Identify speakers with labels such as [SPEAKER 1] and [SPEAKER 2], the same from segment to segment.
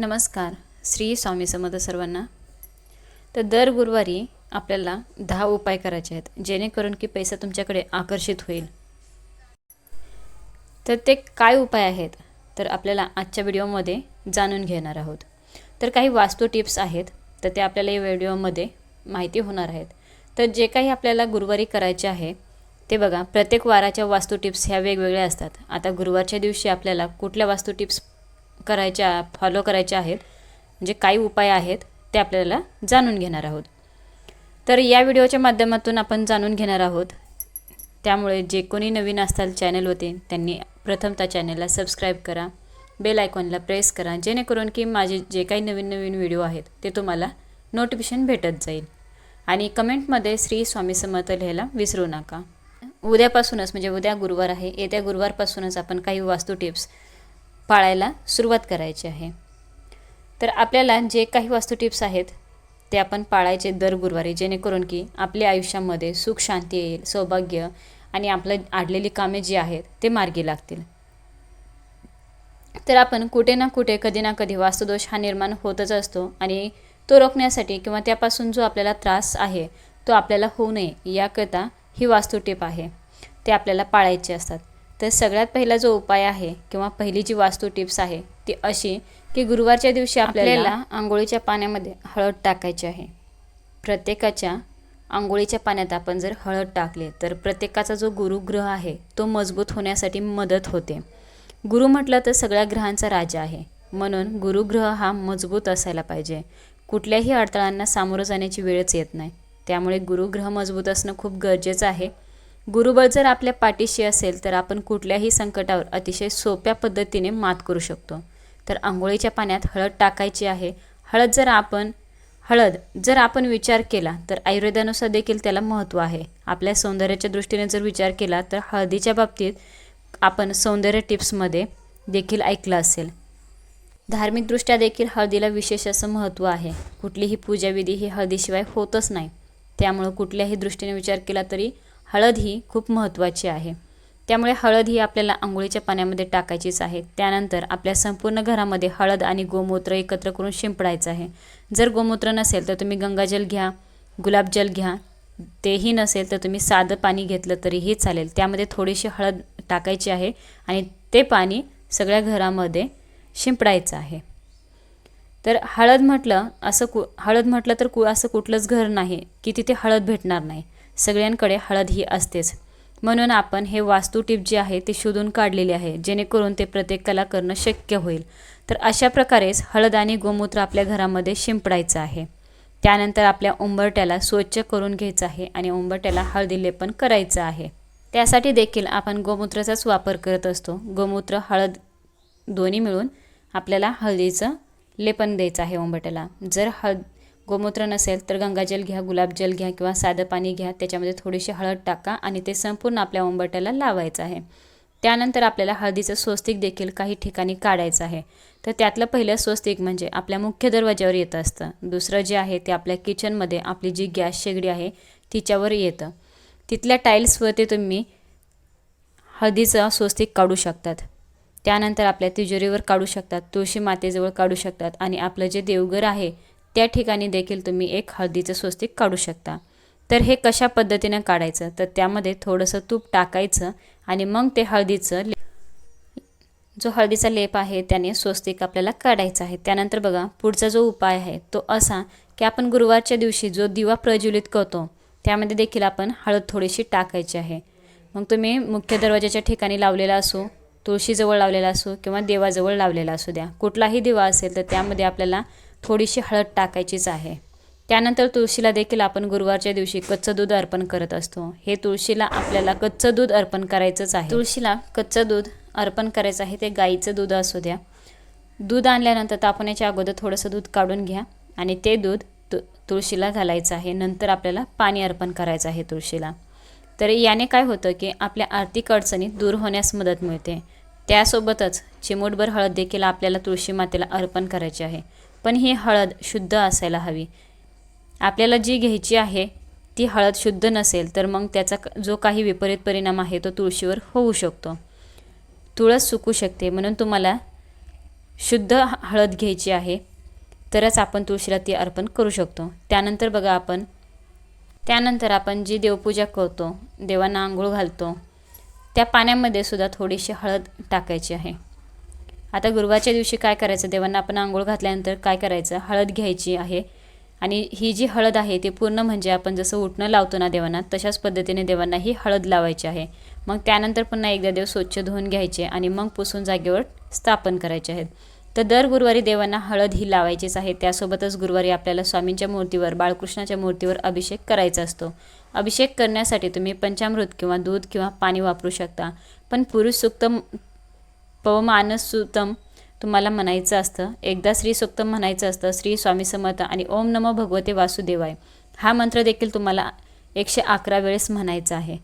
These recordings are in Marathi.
[SPEAKER 1] नमस्कार श्री स्वामी समर्थ सर्वांना. तर दर गुरुवारी आपल्याला दहा उपाय करायचे आहेत जेणेकरून की पैसा तुमच्याकडे आकर्षित होईल. तर ते काय उपाय आहेत तर आपल्याला आजच्या व्हिडिओमध्ये जाणून घेणार आहोत. तर काही वास्तू टिप्स आहेत तर ते आपल्याला या व्हिडिओमध्ये माहिती होणार आहेत. तर जे काही आपल्याला गुरुवारी करायचे आहे ते बघा प्रत्येक वाराच्या वास्तू टिप्स ह्या वेगवेगळ्या असतात. आता गुरुवारच्या दिवशी आपल्याला कुठल्या वास्तू टिप्स करायच्या फॉलो करायच्या आहेत म्हणजे काही उपाय आहेत ते आपल्याला जाणून घेणार आहोत. तर या व्हिडिओच्या माध्यमातून आपण जाणून घेणार आहोत. त्यामुळे जे कोणी नवीन असताल चॅनल होते त्यांनी प्रथमतः चॅनलला सबस्क्राईब करा बेल आयकॉनला प्रेस करा जेणेकरून की माझे जे काही नवीन नवीन व्हिडिओ आहेत ते तुम्हाला नोटिफिकेशन भेटत जाईल. आणि कमेंटमध्ये श्री स्वामी समर्थ लिहायला विसरू नका. उद्यापासूनच म्हणजे उद्या गुरुवार आहे येत्या गुरुवारपासूनच आपण काही वास्तू टिप्स पाळायला सुरुवात करायची आहे. तर आपल्याला जे काही वास्तू टिप्स आहेत ते आपण पाळायचे दर गुरुवारी जेणेकरून की आपल्या आयुष्यामध्ये सुख शांती येईल सौभाग्य आणि आपलं आडलेली कामे जी आहेत ते मार्गी लागतील. तर आपण कुठे ना कुठे कधी ना कधी वास्तुदोष हा निर्माण होतच असतो आणि तो रोखण्यासाठी किंवा त्यापासून जो आपल्याला त्रास आहे तो आपल्याला होऊ नये याकरता ही वास्तू टिप आहे. ते आपल्याला पाळायचे असतात. तर सगळ्यात पहिला जो उपाय आहे किंवा पहिली जी वास्तू टिप्स आहे ती अशी की गुरुवारच्या दिवशी आपल्याला आंघोळीच्या पाण्यामध्ये हळद टाकायची आहे. प्रत्येकाच्या आंघोळीच्या पाण्यात आपण जर हळद टाकले तर प्रत्येकाचा जो गुरुग्रह आहे तो मजबूत होण्यासाठी मदत होते. गुरु म्हटलं तर सगळ्या ग्रहांचा राजा आहे. म्हणून गुरुग्रह हा मजबूत असायला पाहिजे. कुठल्याही अडथळ्यांना सामोरं जाण्याची वेळच येत नाही. त्यामुळे गुरुग्रह मजबूत असणं खूप गरजेचं आहे. गुरुबळ जर आपल्या पाठीशी असेल तर आपण कुठल्याही संकटावर अतिशय सोप्या पद्धतीने मात करू शकतो. तर आंघोळीच्या पाण्यात हळद टाकायची आहे. हळद जर आपण हळद जर आपण विचार केला तर आयुर्वेदानुसार देखील त्याला महत्त्व आहे. आपल्या सौंदर्याच्या दृष्टीने जर विचार केला तर हळदीच्या बाबतीत आपण सौंदर्य टिप्समध्ये देखील ऐकलं असेल. धार्मिकदृष्ट्या देखील हळदीला विशेष असं महत्त्व आहे. कुठलीही पूजाविधी ही हळदीशिवाय होतच नाही. त्यामुळं कुठल्याही दृष्टीने विचार केला तरी हळद ही खूप महत्त्वाची आहे. त्यामुळे हळद ही आपल्याला आंघोळीच्या पाण्यामध्ये टाकायचीच आहे. त्यानंतर आपल्या संपूर्ण घरामध्ये हळद आणि गोमूत्र एकत्र करून शिंपडायचं आहे. जर गोमूत्र नसेल तर तुम्ही गंगाजल घ्या गुलाबजल घ्या. तेही नसेल तर तुम्ही साधं पाणी घेतलं तरीही चालेल. त्यामध्ये थोडीशी हळद टाकायची आहे आणि ते पाणी सगळ्या घरामध्ये शिंपडायचं आहे. तर हळद म्हटलं असं कु हळद म्हटलं तर कु असं कुठलंच घर नाही की तिथे हळद भेटणार नाही. सगळ्यांकडे हळद ही असतेच. म्हणून आपण हे वास्तू टिप जे आहे ते शोधून काढलेले आहे जेणेकरून ते प्रत्येकाला करणं शक्य होईल. तर अशा प्रकारेच हळद आणि गोमूत्र आपल्या घरामध्ये शिंपडायचं आहे. त्यानंतर आपल्या उंबरट्याला स्वच्छ करून घ्यायचं आहे आणि उंबरट्याला हळदी लेपन करायचं आहे. त्यासाठी देखील आपण गोमूत्राचाच वापर करत असतो. गोमूत्र हळद दोन्ही मिळून आपल्याला हळदीचं लेपन द्यायचं आहे उंबरट्याला जर हळद गोमूत्र नसेल तर गंगाजल घ्या गुलाबजल घ्या किंवा साधं पाणी घ्या त्याच्यामध्ये थोडीशी हळद टाका आणि ते संपूर्ण आपल्या उंबरट्याला लावायचं आहे. त्यानंतर आपल्याला हळदीचं स्वस्तिक देखील काही ठिकाणी काढायचं आहे. तर त्यातलं पहिलं स्वस्तिक म्हणजे आपल्या मुख्य दरवाज्यावर येतं असतं. दुसरं जे आहे ते आपल्या किचनमध्ये आपली जी गॅस शेगडी आहे तिच्यावर येतं. तिथल्या टाईल्सवरती तुम्ही हळदीचं स्वस्तिक काढू शकतात. त्यानंतर आपल्या तिजोरीवर काढू शकतात तुळशी मातेजवळ काढू शकतात आणि आपलं जे देवघर आहे त्या ठिकाणी देखील तुम्ही एक हळदीचं स्वस्तिक काढू शकता. तर हे कशा पद्धतीनं काढायचं? तर त्यामध्ये थोडंसं तूप टाकायचं आणि मग ते हळदीचं ले जो हळदीचा लेप आहे त्याने स्वस्तिक आपल्याला काढायचा आहे. त्यानंतर बघा पुढचा जो उपाय आहे तो असा की आपण गुरुवारच्या दिवशी जो दिवा प्रज्वलित करतो त्यामध्ये देखील आपण हळद थोडीशी टाकायची आहे. मग तुम्ही मुख्य दरवाजाच्या ठिकाणी लावलेला असो तुळशीजवळ लावलेला असो किंवा देवाजवळ लावलेला असू द्या. कुठलाही दिवा असेल तर त्यामध्ये आपल्याला थोडीशी हळद टाकायचीच आहे. त्यानंतर तुळशीला देखील आपण गुरुवारच्या दिवशी कच्चं दूध अर्पण करत असतो. हे तुळशीला आपल्याला कच्चं दूध अर्पण करायचंच आहे. तुळशीला कच्चं दूध अर्पण करायचं आहे ते गाईचं दूध असू द्या. दूध आणल्यानंतर तापवण्याच्या अगोदर थोडंसं दूध काढून घ्या आणि ते दूध तु तुळशीला घालायचं आहे. नंतर आपल्याला पाणी अर्पण करायचं आहे तुळशीला. तर याने काय होतं की आपल्या आर्थिक अडचणी दूर होण्यास मदत मिळते. त्यासोबतच चिमूटभर हळद देखील आपल्याला तुळशी मातेला अर्पण करायची आहे. पण ही हळद शुद्ध असायला हवी. आपल्याला जी घ्यायची आहे ती हळद शुद्ध नसेल तर मग त्याचा जो काही विपरीत परिणाम आहे तो तुळशीवर होऊ शकतो. तुळस सुकू शकते. म्हणून तुम्हाला शुद्ध हळद घ्यायची आहे तरच आपण तुळशीला ती अर्पण करू शकतो. त्यानंतर बघा आपण त्यानंतर आपण जी देवपूजा करतो देवांना आंघोळ घालतो त्या पाण्यामध्ये सुद्धा थोडीशी हळद टाकायची आहे. आता गुरुवारच्या दिवशी काय करायचं? देवांना आपण आंघोळ घातल्यानंतर काय करायचं? हळद घ्यायची आहे. आणि ही जी हळद आहे ती पूर्ण म्हणजे आपण जसं उठणं लावतो ना देवांना तशाच पद्धतीने देवांना ही हळद लावायची आहे. मग त्यानंतर पुन्हा एकदा देव स्वच्छ धुवून घ्यायचे आणि मग पुसून जागेवर स्थापन करायचे आहेत. तर दर गुरुवारी देवांना हळद ही लावायचीच आहे. त्यासोबतच गुरुवारी आपल्याला स्वामींच्या मूर्तीवर बाळकृष्णाच्या मूर्तीवर अभिषेक करायचा असतो. अभिषेक करण्यासाठी तुम्ही पंचामृत किंवा दूध किंवा पाणी वापरू शकता. पण पुरुष सुक्त पवमानसुतम तुम्हाला म्हणायचं असतं. एकदा श्री सुक्तम म्हणायचं असतं श्री स्वामी समर्थ आणि ओम नमो भगवते वासुदेवाय. हा मंत्र देखील तुम्हाला एकशे अकरा वेळेस म्हणायचा आहे.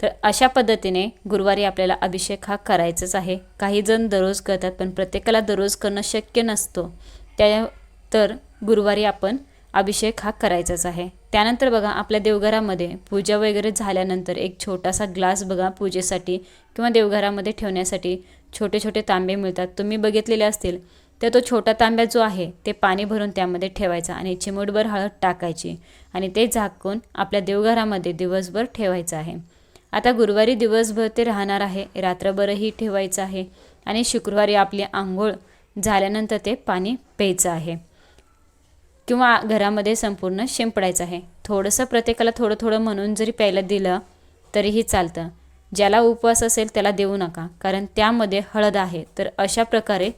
[SPEAKER 1] तर अशा पद्धतीने गुरुवारी आपल्याला अभिषेक हा करायचाच आहे. काही जण दररोज करतात पण प्रत्येकाला दररोज करणं शक्य नसतो. त्या तर गुरुवारी आपण अभिषेक हा करायचाच आहे. त्यानंतर बघा आपल्या देवघरामध्ये पूजा वगैरे झाल्यानंतर एक छोटासा ग्लास बघा पूजेसाठी किंवा देवघरामध्ये ठेवण्यासाठी. छोटे छोटे तांबे मिळतात. तुम्ही बघितलेले असतील तर तो छोटा तांब्या जो आहे ते पाणी भरून त्यामध्ये ठेवायचा आणि चिमूटभर हळद टाकायची आणि ते झाकून आपल्या देवघरामध्ये दिवसभर ठेवायचं आहे. आता गुरुवारी दिवसभर ते राहणार आहे. रात्रभरही ठेवायचं आहे आणि शुक्रवारी आपली आंघोळ झाल्यानंतर ते पाणी प्यायचं आहे किंवा घरामध्ये संपूर्ण शिंपडायचं आहे. थोडंसं प्रत्येकाला थोडं थोडं म्हणून जरी प्यायला दिलं तरीही चालतं. ज्याला उपवास असेल त्याला देऊ नका कारण त्यामध्ये हळद आहे. तर अशा प्रकारे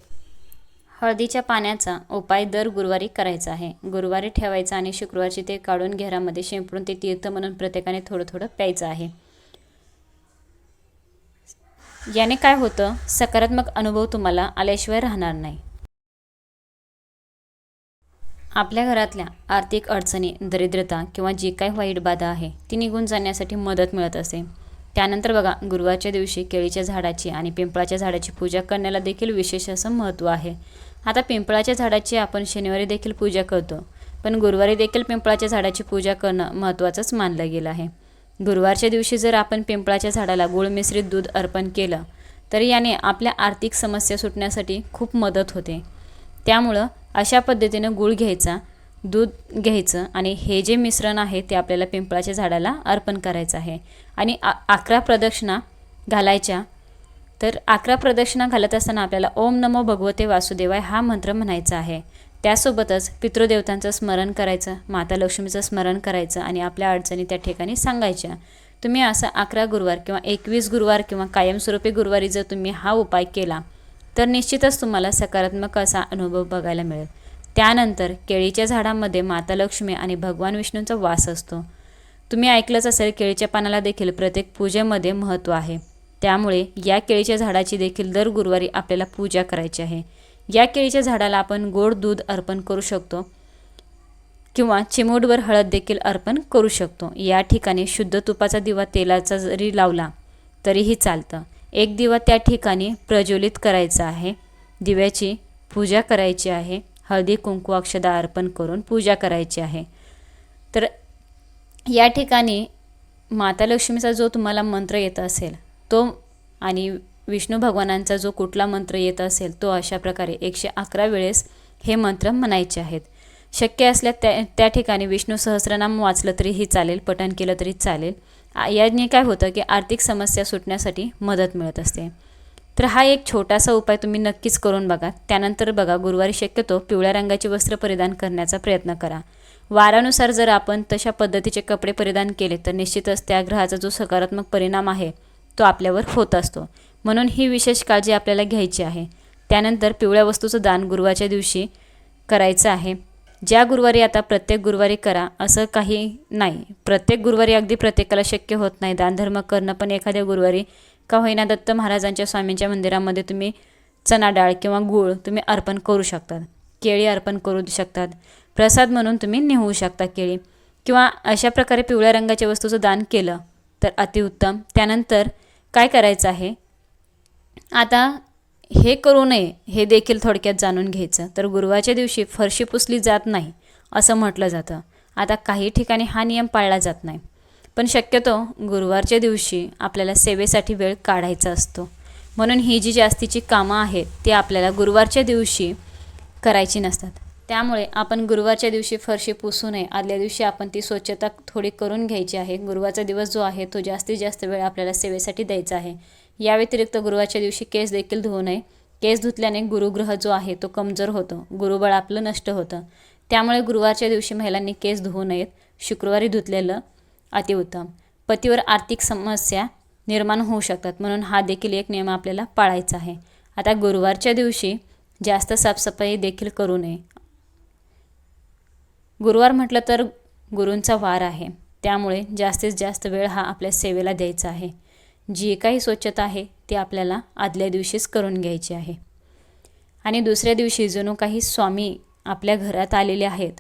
[SPEAKER 1] हळदीच्या पाण्याचा उपाय दर गुरुवारी करायचा आहे. गुरुवारी ठेवायचा आणि शुक्रवारची ते काढून घेरामध्ये शिंपडून ते तीर्थ म्हणून प्रत्येकाने थोडं थोडं प्यायचं आहे. याने काय होतं? सकारात्मक अनुभव तुम्हाला आल्याशिवाय राहणार नाही. आपल्या घरातल्या आर्थिक अडचणी दरिद्रता किंवा जी काही वाईट बाधा आहे ती निघून जाण्यासाठी मदत मिळत असे. त्यानंतर बघा गुरुवारच्या दिवशी केळीच्या झाडाची आणि पिंपळाच्या झाडाची पूजा करण्याला देखील विशेष असं महत्त्व आहे. आता पिंपळाच्या झाडाची आपण शनिवारी देखील पूजा करतो पण गुरुवारी देखील पिंपळाच्या झाडाची पूजा करणं महत्त्वाचंच मानलं गेलं आहे. गुरुवारच्या दिवशी जर आपण पिंपळाच्या झाडाला गुळ मिश्रित दूध अर्पण केलं तर याने आपल्या आर्थिक समस्या सुटण्यासाठी खूप मदत होते. त्यामुळं अशा पद्धतीनं गूळ घ्यायचा दूध घ्यायचं आणि हे जे मिश्रण आहे ते आपल्याला पिंपळाच्या झाडाला अर्पण करायचं आहे. आणि आ अकरा प्रदक्षिणा घालायच्या. तर अकरा प्रदक्षिणा घालत असताना आपल्याला ओम नमो भगवते वासुदेवाय हा मंत्र म्हणायचा आहे. त्यासोबतच पितृदेवतांचं स्मरण करायचं माता लक्ष्मीचं स्मरण करायचं आणि आपल्या अडचणी त्या ठिकाणी सांगायच्या. तुम्ही असं अकरा गुरुवार किंवा एकवीस गुरुवार किंवा कायमस्वरूपी गुरुवारी जर तुम्ही हा उपाय केला तर निश्चितच तुम्हाला सकारात्मक असा अनुभव बघायला मिळेल. त्यानंतर केळीच्या झाडामध्ये माता लक्ष्मी आणि भगवान विष्णूंचा वास असतो. तुम्ही ऐकलंच असेल केळीच्या पानाला देखील प्रत्येक पूजेमध्ये महत्त्व आहे. त्यामुळे या केळीच्या झाडाची देखील दर गुरुवारी आपल्याला पूजा करायची आहे. या केळीच्या झाडाला आपण गोड दूध अर्पण करू शकतो किंवा चिमूटभर हळद देखील अर्पण करू शकतो. या ठिकाणी शुद्ध तुपाचा दिवा तेलाचा जरी लावला तरीही चालतं. एक दिवा त्या ठिकाणी प्रज्वलित करायचा आहे. दिव्याची पूजा करायची आहे. हळदी कुंकू अक्षदा अर्पण करून पूजा करायची आहे. तर या ठिकाणी माता लक्ष्मीचा जो तुम्हाला मंत्र येत असेल तो आणि विष्णू भगवानांचा जो कुठला मंत्र येत असेल तो अशा प्रकारे एकशे अकरा वेळेस हे मंत्र म्हणायचे आहेत. शक्य असल्या त्या त्या ठिकाणी विष्णू सहस्रनाम वाचलं तरीही चालेल पठण केलं तरी चालेल. याने काय होतं की आर्थिक समस्या सुटण्यासाठी मदत मिळत असते. तर हा एक छोटासा उपाय तुम्ही नक्कीच करून बघा. त्यानंतर बघा गुरुवारी शक्यतो पिवळ्या रंगाचे वस्त्र परिधान करण्याचा प्रयत्न करा. वारानुसार जर आपण तशा पद्धतीचे कपडे परिधान केले तर निश्चितच त्या ग्रहाचा जो सकारात्मक परिणाम आहे तो आपल्यावर होत असतो. म्हणून ही विशेष काळजी आपल्याला घ्यायची आहे. त्यानंतर पिवळ्या वस्तूचं दान गुरुवारच्या दिवशी करायचं आहे. ज्या गुरुवारी आता प्रत्येक गुरुवारी करा असं काही नाही. प्रत्येक गुरुवारी अगदी प्रत्येकाला शक्य होत नाही. दानधर्म करणं पण एखाद्या गुरुवारी का होईना दत्त महाराजांच्या स्वामींच्या मंदिरामध्ये तुम्ही चना डाळ किंवा गूळ तुम्ही अर्पण करू शकतात. केळी अर्पण करू शकतात. प्रसाद म्हणून तुम्ही नेऊ शकता केळी. किंवा अशा प्रकारे पिवळ्या रंगाच्या वस्तूचं दान केलं तर अतिउत्तम. त्यानंतर काय करायचं आहे? आता हे करू नये हे देखील थोडक्यात जाणून घ्यायचं. तर गुरुवारच्या दिवशी फरशी पुसली जात नाही असं म्हटलं जातं. आता काही ठिकाणी हा नियम पाळला जात नाही. पण शक्यतो गुरुवारच्या दिवशी आपल्याला सेवेसाठी वेळ काढायचा असतो. म्हणून ही जी जास्तीची कामं आहेत ती आपल्याला गुरुवारच्या दिवशी करायची नसतात. त्यामुळे आपण गुरुवारच्या दिवशी फरशी पुसू नये. आदल्या दिवशी आपण ती स्वच्छता थोडी करून घ्यायची आहे. गुरुवारचा दिवस जो आहे तो जास्तीत जास्त वेळ आपल्याला सेवेसाठी द्यायचा आहे. या व्यतिरिक्त गुरुवारच्या दिवशी केस देखील धुवू नये. केस धुतल्याने गुरुग्रह जो आहे तो कमजोर होतो. गुरुबळ आपलं नष्ट होतं. त्यामुळे गुरुवारच्या दिवशी महिलांनी केस धुवू नयेत. शुक्रवारी धुतलेलं अतिउत्तम. पतीवर आर्थिक समस्या निर्माण होऊ शकतात म्हणून हा देखील एक नियम आपल्याला पाळायचा आहे. आता गुरुवारच्या दिवशी जास्त साफसफाई देखील करू नये. गुरुवार म्हटलं तर गुरूंचा वार आहे. त्यामुळे जास्तीत जास्त वेळ हा आपल्या सेवेला द्यायचा आहे. जी काही स्वच्छता आहे ती आपल्याला आदल्या दिवशीच करून घ्यायची आहे. आणि दुसऱ्या दिवशी जणू काही स्वामी आपल्या घरात आलेले आहेत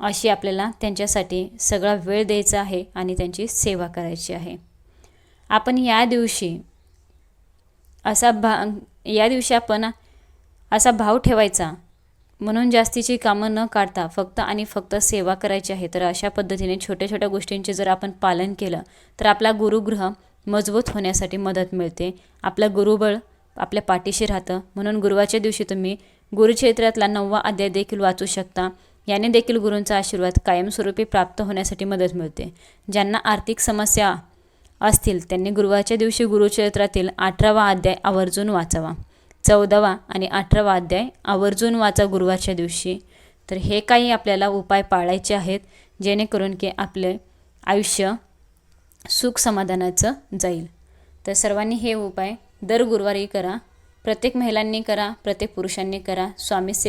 [SPEAKER 1] अशी आपल्याला त्यांच्यासाठी सगळा वेळ द्यायचा आहे आणि त्यांची सेवा करायची आहे. आपण या दिवशी असा भा या दिवशी आपण असा भाव ठेवायचा. म्हणून जास्तीची कामं न काढता फक्त आणि फक्त सेवा करायची आहे. तर अशा पद्धतीने छोट्या छोट्या गोष्टींचे जर आपण पालन केलं तर आपला गुरुग्रह मजबूत होण्यासाठी मदत मिळते. आपलं गुरुबळ आपल्या पाठीशी राहतं. म्हणून गुरुवारच्या दिवशी तुम्ही गुरुक्षेत्रातला नववा अध्याय देखील वाचू शकता. याने देखील गुरूंचा आशीर्वाद कायमस्वरूपी प्राप्त होण्यासाठी मदत मिळते. ज्यांना आर्थिक समस्या असतील त्यांनी गुरुवारच्या दिवशी गुरुचरित्रातील अठरावा अध्याय आवर्जून वाचावा. चौदावा आणि अठरावा अध्याय आवर्जून वाचा गुरुवारच्या दिवशी. तर हे काही आपल्याला उपाय पाळायचे आहेत जेणेकरून की आपले आयुष्य सुख समाधानाचं जाईल. तर सर्वांनी हे उपाय दर गुरुवारी करा. प्रत्येक महिलांनी करा प्रत्येक पुरुषांनी करा. स्वामी